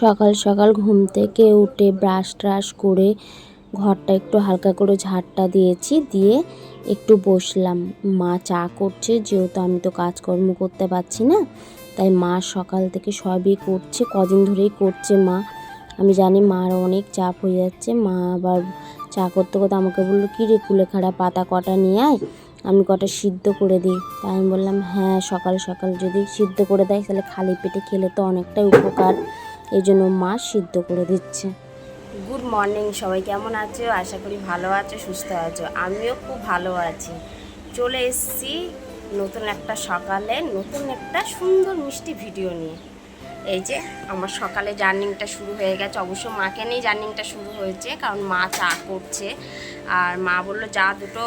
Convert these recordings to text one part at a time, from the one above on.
সকাল সকাল ঘুম থেকে উঠে ব্রাশ ট্রাশ করে ঘরটা একটু হালকা করে ঝাড়টা দিয়েছি, দিয়ে একটু বসলাম। মা চা করছে, যেহেতু আমি তো কাজকর্ম করতে পারছি না, তাই মা সকাল থেকে সবই করছে, কদিন ধরেই করছে মা। আমি জানি মার অনেক চাপ হয়ে যাচ্ছে, মা আবার চা করতে করতে আমাকে বলল, কী রে কুলেখাড়া পাতা কটা নিয়ে আয়, আমি কটা সিদ্ধ করে দিই। তাই আমি বললাম হ্যাঁ সকাল সকাল যদি সিদ্ধ করে দেয়, তাহলে খালি পেটে খেলে তো অনেকটাই উপকার। এই জন্য মা সিদ্ধ করে দিচ্ছে। গুড মর্নিং সবাই কেমন আছো? আশা করি ভালো আছো, সুস্থ আছো। আমিও খুব ভালো আছি। চলে এসেছি নতুন একটা সকালে, নতুন একটা সুন্দর মিষ্টি ভিডিও নিয়ে। এই যে, আমার সকালে জার্নিংটা শুরু হয়ে গেছে। অবশ্য মাকে নিয়ে জার্নিংটা শুরু হয়েছে, কারণ মা চা করছে। আর মা বলল, যা দুটো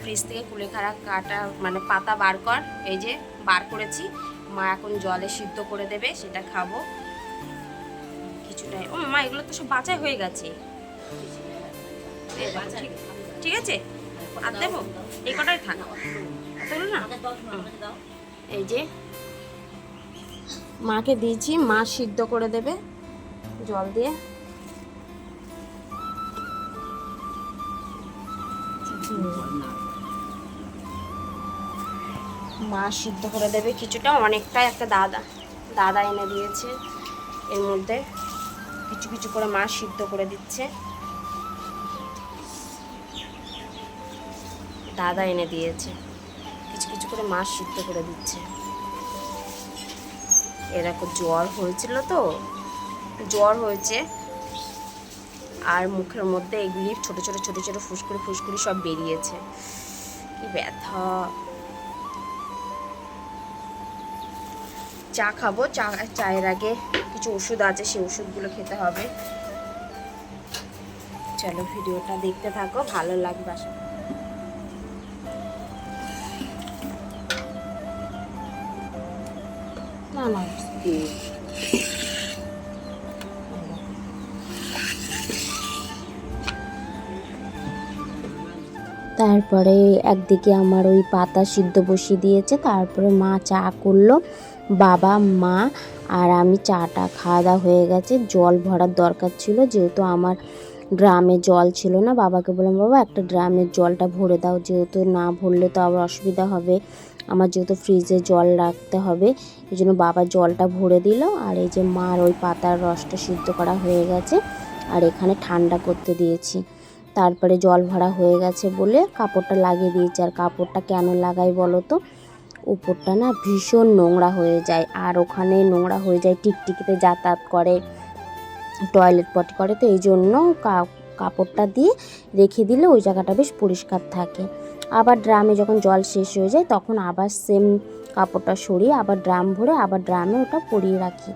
ফ্রিজ থেকে কুলেখাড়া কাটা মানে পাতা বার কর। এই যে, বার করেছি। মা এখন জলে সিদ্ধ করে দেবে, সেটা খাব। কিছুটাই ও মা, এগুলো তো সব বাছাই হয়ে গেছে। ঠিক- আছে? আর দেবো? এই কটাই থাক। এতগুলো না। এই যে। মাকে দিয়েছি, মা সিদ্ধ করে দেবে জল দিয়ে। মা সিদ্ধ করে দেবে কিছুটা, অনেকটাই একটা দাদা। দাদা এনে দিয়েছে এর মধ্যে। কিছু কিছু করে মা সিদ্ধ করে দিচ্ছে। দাদা এনে দিয়েছে। কিছু কিছু করে মাছ সিদ্ধ করে দিচ্ছে। এরকম জ্বর হয়েছিল তো। জ্বর হয়েছে। আর মুখের মধ্যে এগুলি ছোট ছোট ছোট ছোট ফুসকুড়ি ফুসকুড়ি সব বেরিয়েছে। কি ব্যথা। চা খাব। চা, চায়ের আগে কিছু ওষুধ আছে, সেই ওষুধগুলো খেতে হবে। চলো ভিডিওটা দেখতে থাকো, ভালো লাগবে না না তারপরে একদিকে আমার ওই পাতা সিদ্ধ বসিয়ে দিয়েছে, তারপরে মা চা করল। বাবা, মা আর আমি চাটা খাওয়া দাওয়া হয়ে গেছে। জল ভরার দরকার ছিল, যেহেতু আমার ড্রামে জল ছিল না, বাবাকে বললাম, বাবা, একটা ড্রামের জলটা ভরে দাও, যেহেতু না ভরলে তো আবার অসুবিধা হবে। আমার যেহেতু ফ্রিজে জল রাখতে হবে, এই জন্য বাবা জলটা ভরে দিল। আর এই যে মার ওই পাতার রসটা সিদ্ধ করা হয়ে গেছে, আর এখানে ঠান্ডা করতে দিয়েছি। তারপরে জল ভরা হয়ে গেছে বলে কাপড়টা লাগিয়ে দিয়েছি। আর কাপড়টা কেন লাগাই বলো তো? উপরটা না ভীষণ নোংরা হয়ে যায় আর ওখানে নোংরা হয়ে যায়, টিকটিকিতে যাতায়াত করে টয়লেট পটি করে, তো এই জন্য কাপড়টা দিয়ে রেখে দিলে ওই জায়গাটা বেশ পরিষ্কার থাকে। আবার ড্রামে যখন জল শেষ হয়ে যায় তখন আবার সেম কাপড়টা সরিয়ে আবার ড্রাম ভরে আবার ড্রামে ওটা পরিয়ে রাখি।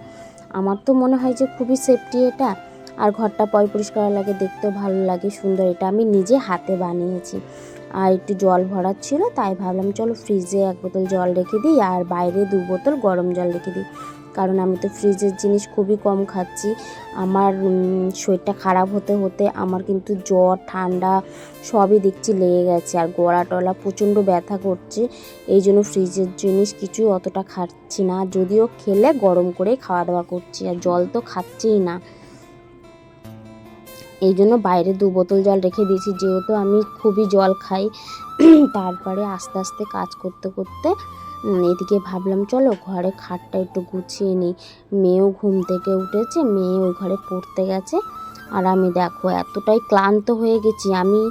আমার তো মনে হয় যে খুবই সেফটি এটা। আর ঘরটা পয় পরিষ্কার লাগে, দেখতেও ভালো লাগে, সুন্দর। এটা আমি নিজে হাতে বানিয়েছি। আর একটু জল ভরার ছিল, তাই ভাবলাম চলো ফ্রিজে এক বোতল জল রেখে দিই আর বাইরে দু বোতল গরম জল রেখে দিই। কারণ আমি তো ফ্রিজের জিনিস খুবই কম খাচ্ছি। আমার শরীরটা খারাপ হতে হতে আমার কিন্তু জ্বর, ঠান্ডা সবই দেখছি লেগে গেছে আর গলা টলা প্রচণ্ড ব্যথা করছে। এই জন্য ফ্রিজের জিনিস কিছু অতটা খাচ্ছি না, যদিও খেলে গরম করে খাওয়া দাওয়া করছি আর জল তো খাচ্ছিই না। এই জন্য বাইরে দু বোতল জল রেখে দিয়েছি। যেহেতু আমি খুবই জল খাই, তারপরে আস্তে আস্তে কাজ করতে করতে এদিকে ভাবলাম, চলো ঘরে খাটটা একটু গুছিয়ে নিই। মেয়েও ঘুম থেকে উঠেছে, মেয়ে ওই ঘরে পড়তে গেছে। আর আমি দেখো, এতটাই ক্লান্ত হয়ে গেছি। আমি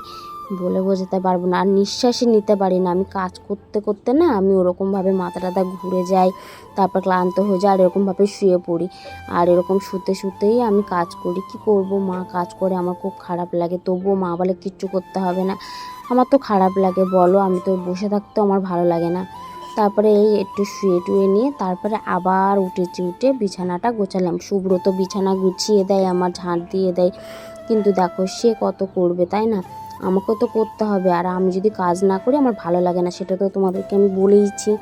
বলে বোঝাতে পারব না। আর নিঃশ্বাসই নিতে পারি না। আমি কাজ করতে করতে না আমি ওরকমভাবে মাথা টাথা ঘুরে যাই, তারপর ক্লান্ত হয়ে যায় আর এরকমভাবে শুয়ে পড়ি। আর এরকম শুতে শুতেই আমি কাজ করি। কি করব? মা কাজ করে, আমার খুব খারাপ লাগে। তবুও মা বলে কিচ্ছু করতে হবে না। আমার তো খারাপ লাগে, বলো। আমি তো বসে থাকতেও আমার ভালো লাগে না। তারপরে এই একটু শুয়ে টুয়ে নিয়ে তারপরে আবার উঠেছি, উঠে বিছানাটা গোছালাম। সুব্রত বিছানা গুছিয়ে দেয়, আমার ঝাঁট দিয়ে দেয়। কিন্তু দেখো সে কত করবে, তাই না? আমাকেও তো করতে হবে। আর আমি যদি কাজ না করি, আমার ভালো লাগে না। সেটা তো তোমাদেরকে আমি বলেইছি।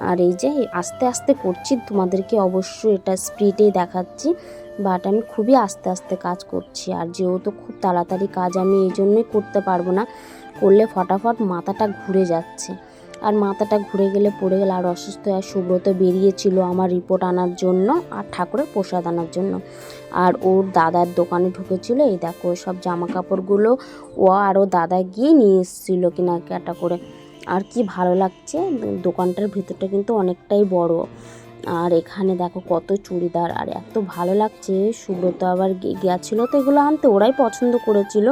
আর এই যে, আস্তে আস্তে করছি, তোমাদেরকে অবশ্যই এটা স্পিডেই দেখাচ্ছি। বাট আমি খুবই আস্তে আস্তে কাজ করছি। আর যেহেতু খুব তাড়াতাড়ি কাজ, আমি এই জন্যই করতে পারব না। করলে ফটাফট মাথাটা ঘুরে যাচ্ছে। আর মাথাটা ঘুরে গেলে পড়ে গেলে আর অসুস্থ আর সুব্রত বেরিয়েছিল আমার রিপোর্ট আনার জন্য আর ঠাকুরের প্রসাদ আনার জন্য। আর ওর দাদার দোকানে ঢুকেছিল, এই দেখো সব জামা কাপড়গুলো ও আর ও দাদা গিয়ে নিয়ে এসেছিল কেনাকাটা করে। আর কি ভালো লাগছে, দোকানটার ভিতরটা কিন্তু অনেকটাই বড়। আর এখানে দেখো কত চুড়িদার, আর এত ভালো লাগছে। সুব্রত আবার গেছিল তো এগুলো আনতে, ওরাই পছন্দ করেছিল।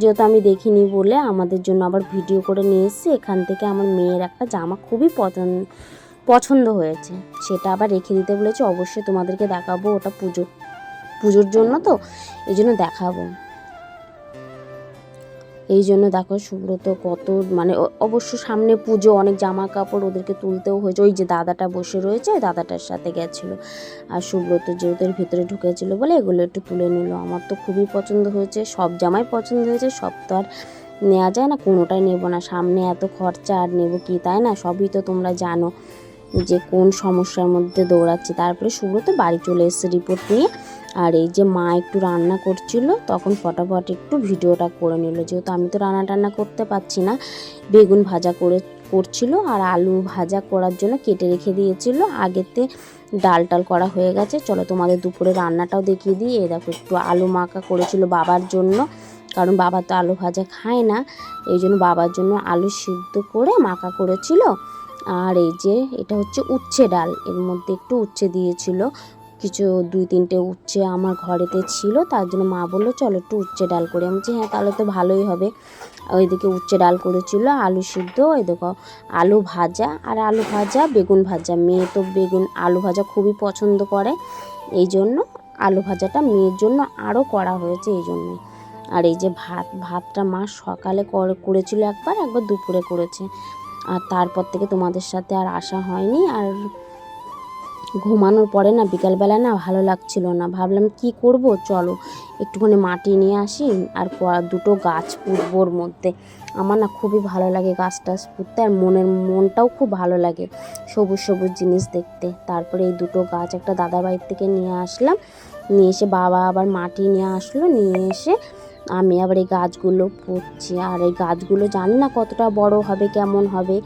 যেহেতু আমি দেখিনি বলে আমাদের জন্য আবার ভিডিও করে নিয়ে এসেছি। এখান থেকে আমার মেয়ের একটা জামা খুবই পছন্দ পছন্দ হয়েছে। সেটা আবার রেখে দিতে বলেছে। অবশ্যই তোমাদেরকে দেখাবো ওটা পুজো, পুজোর জন্য তো, এই জন্য দেখাবো। এই জন্য দেখো সুব্রত কত মানে অবশ্য সামনে পুজো, অনেক জামা কাপড় ওদেরকে তুলতেও হয়েছে। ওই যে দাদাটা বসে রয়েছে, ওই দাদাটার সাথে গেছিল। আর সুব্রত যেহেতু ভিতরে ঢুকেছিল বলে এগুলো একটু তুলে নিল। আমার তো খুবই পছন্দ হয়েছে, সব জামাই পছন্দ হয়েছে, সব তো আর নেওয়া যায় না, কোনোটাই নেব না। সামনে এত খরচা, আর নেব কি, তাই না? সবই তো তোমরা জানো যে কোন সমস্যার মধ্যে দৌড়াচ্ছি। তারপরে সুব্রত বাড়ি চলে এসেছে রিপোর্ট নিয়ে। আর এই যে মা একটু রান্না করছিল, তখন ফটাফট একটু ভিডিওটা করে নিল। যেহেতু আমি তো রান্না টান্না করতে পারছি না, বেগুন ভাজা করে, করছিল আর আলু ভাজা করার জন্য কেটে রেখে দিয়েছিল। আগেতে ডাল টাল করা হয়ে গেছে। চলো তোমাদের দুপুরে রান্নাটাও দেখিয়ে দিই। এই দেখো একটু আলু মাখা করেছিল বাবার জন্য, কারণ বাবা তো আলু ভাজা খায় না, এই জন্য বাবার জন্য আলু সিদ্ধ করে মাখা করেছিল। আর এই যে এটা হচ্ছে উচ্ছে ডাল, এর মধ্যে একটু উচ্ছে দিয়েছিল। কিছু দুই তিনটে উচ্ছে আমার ঘরেতে ছিল, তার জন্য মা বলল, চলো একটু উচ্ছে ডাল করি। আমি বলছি হ্যাঁ তাহলে তো ভালোই হবে। ওইদিকে উচ্ছে ডাল করেছিল, আলু সিদ্ধ, ওই দেখো, আলু ভাজা আর আলু ভাজা, বেগুন ভাজা। মেয়ে তো বেগুন, আলু ভাজা খুবই পছন্দ করে, এই জন্য আলু ভাজাটা মেয়ের জন্য আরও করা হয়েছে এই জন্যই। আর এই যে ভাত, ভাতটা মা সকালে করে- করেছিল একবার একবার দুপুরে করেছে। আর তারপর থেকে তোমাদের সাথে আর আসা হয়নি। আর ঘুমানোর পরে না বিকালবেলা না ভালো লাগছিল না। ভাবলাম কি করব? চলো একটুখানি মাটি নিয়ে আসি আর দুটো গাছ পুঁতবোর মধ্যে। আমার না খুবই ভালো লাগে গাছ টাছ পুঁততে আর মনের মনটাও খুব ভালো লাগে সবুজ সবুজ জিনিস দেখতে। তারপরে এই দুটো গাছ একটা দাদা বাড়ির থেকে নিয়ে আসলাম। নিয়ে এসে বাবা আবার মাটি নিয়ে আসলো। নিয়ে এসে আমি আবার এই গাছগুলো পুঁতছি। আর এই গাছগুলো জানি না কতটা বড় হবে, কেমন হবে।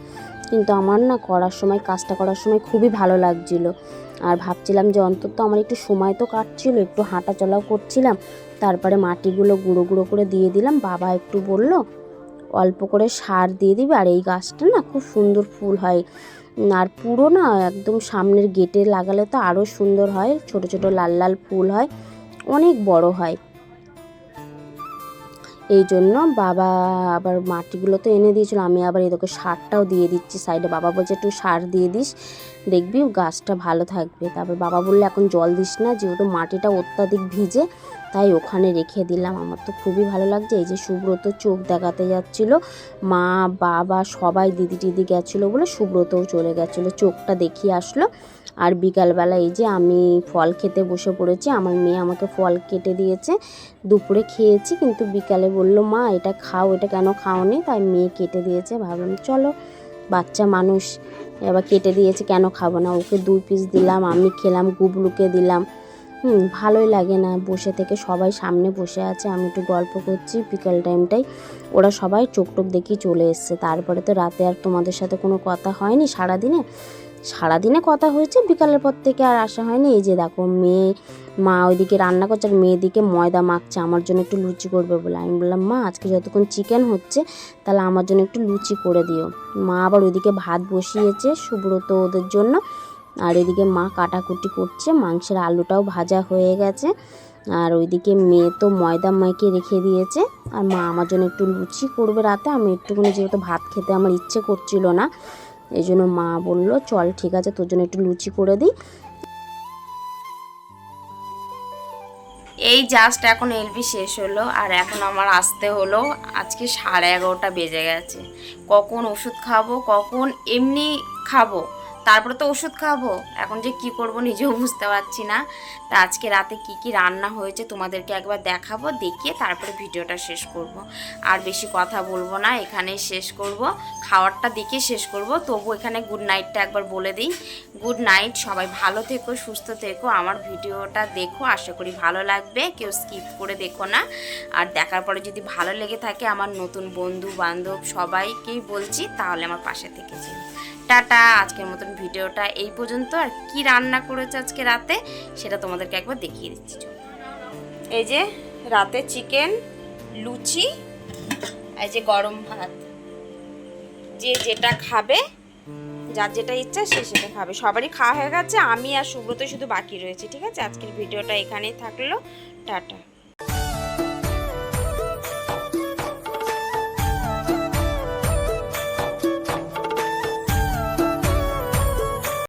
কিন্তু আমার না করার সময়, কাজটা করার সময় খুবই ভালো লাগছিল। আর ভাবছিলাম যে অন্তত আমার একটু সময় তো কাটছিল, একটু হাঁটা চলাও করছিলাম। তারপরে মাটিগুলো গুঁড়ো গুঁড়ো করে দিয়ে দিলাম। বাবা একটু বলল, অল্প করে সার দিয়ে দিবে আর এই গাছটা না খুব সুন্দর ফুল হয়। আর পুরো না একদম সামনের গেটে লাগালে তো আরও সুন্দর হয়, ছোট ছোট লাল লাল ফুল হয়, অনেক বড় হয়। এই জন্য বাবা আবার মাটিগুলো তো এনে দিয়েছিল, আমি আবার এদেরকে সারটাও দিয়ে দিচ্ছি সাইডে বাবা বলছে, একটু সার দিয়ে দিস, দেখবি গাছটা ভালো থাকবে। তারপর বাবা বললে, এখন জল দিস না, যেহেতু মাটিটা অত্যাধিক ভিজে, তাই ওখানে রেখে দিলাম। আমার তো খুবই ভালো লাগছে, এই যে সুব্রত চোখ দেখাতে যাচ্ছিল, মা, বাবা, সবাই দিদি টিদি গেছিল বলে সুব্রতও চলে গেছিল, চোখটা দেখিয়ে আসলো। আর বিকালবেলা এই যে আমি ফল খেতে বসে পড়েছি, আমার মেয়ে আমাকে ফল কেটে দিয়েছে, দুপুরে খেয়েছি, কিন্তু বিকালে বলল, মা, এটা খাও, এটা কেন খাওনি? তাই মেয়ে কেটে দিয়েছে, ভাবলাম চলো, বাচ্চা মানুষ, এবার কেটে দিয়েছে, কেন খাব না? ওকে দুই পিস দিলাম, আমি খেলাম, গুবলুকে দিলাম। হুম, ভালোই লাগে না, বসে থেকে সবাই সামনে বসে আছে, আমি একটু গল্প করছি, বিকাল টাইমটাই ওরা সবাই চোখ টোক দেখি চলে এসছে, তারপরে তো রাতে আর তোমাদের সাথে কোনো কথা হয়নি সারাদিনে? সারাদিনে কথা হয়েছে, বিকালের পর থেকে আর আসা হয়নি। এই যে দেখো, মেয়ে, মা ওইদিকে রান্না করছে আর মেয়েদিকে ময়দা মাখছে, আমার জন্য একটু লুচি করবে বলে। আমি বললাম, মা, আজকে যতক্ষণ চিকেন হচ্ছে, তাহলে আমার জন্য একটু লুচি করে দিও। মা আবার ওইদিকে ভাত বসিয়েছে সুব্রত ওদের জন্য। আর এদিকে মা কাটাকুটি করছে, মাংসের আলুটাও ভাজা হয়ে গেছে। আর ওইদিকে মেয়ে তো ময়দা মাইকে রেখে দিয়েছে। আর মা আমার জন্য একটু লুচি করবে রাতে। আমি একটুখানি যেহেতু ভাত খেতে আমার ইচ্ছে করছিল না এই জন্য মা বলল, চল, ঠিক আছে, তোর জন্য একটু লুচি করে দিই। এই জাস্ট এখন এলবি শেষ হলো, আর এখন আমার আসতে হলো, আজকে সাড়ে এগারোটা বেজে গেছে। কখন ওষুধ খাব, কখন এমনি খাব। তারপরে তো ওষুধ খাব। এখন যে কি করব নিজেও বুঝতে পারছি না। তা আজকে রাতে কি কি রান্না হয়েছে তোমাদেরকে একবার দেখাবো, দেখিয়ে তারপরে ভিডিওটা শেষ করব। আর বেশি কথা বলব না, এখানেই শেষ করব। খাওয়ারটা দেখে শেষ করব। তবু এখানে গুড নাইটটা একবার বলে দিই। গুড নাইট সবাই ভালো থেকো, সুস্থ থেকো। আমার ভিডিওটা দেখো, আশা করি ভালো লাগবে। কেউ স্কিপ করে দেখো না। আর দেখার পরে যদি ভালো লেগে থাকে, আমার নতুন বন্ধু বান্ধব সবাইকেই বলছি, তাহলে আমার পাশে থেকে যেও। টাটা, আজকের মতন ভিডিওটা এই পর্যন্ত। আর কি রান্না করেছে আজকে রাতে, সেটা তোমাদেরকে একবার দেখিয়ে দিচ্ছি। এই যে রাতে চিকেন, লুচি, এই যে গরম ভাত। যে যেটা খাবে, যার যেটা ইচ্ছা সে সেটা খাবে। সবারই খাওয়া হয়ে গেছে, আমি আর সুব্রত শুধু বাকি রয়েছে, ঠিক আছে? আজকের ভিডিওটা এখানেই থাকল। টাটা।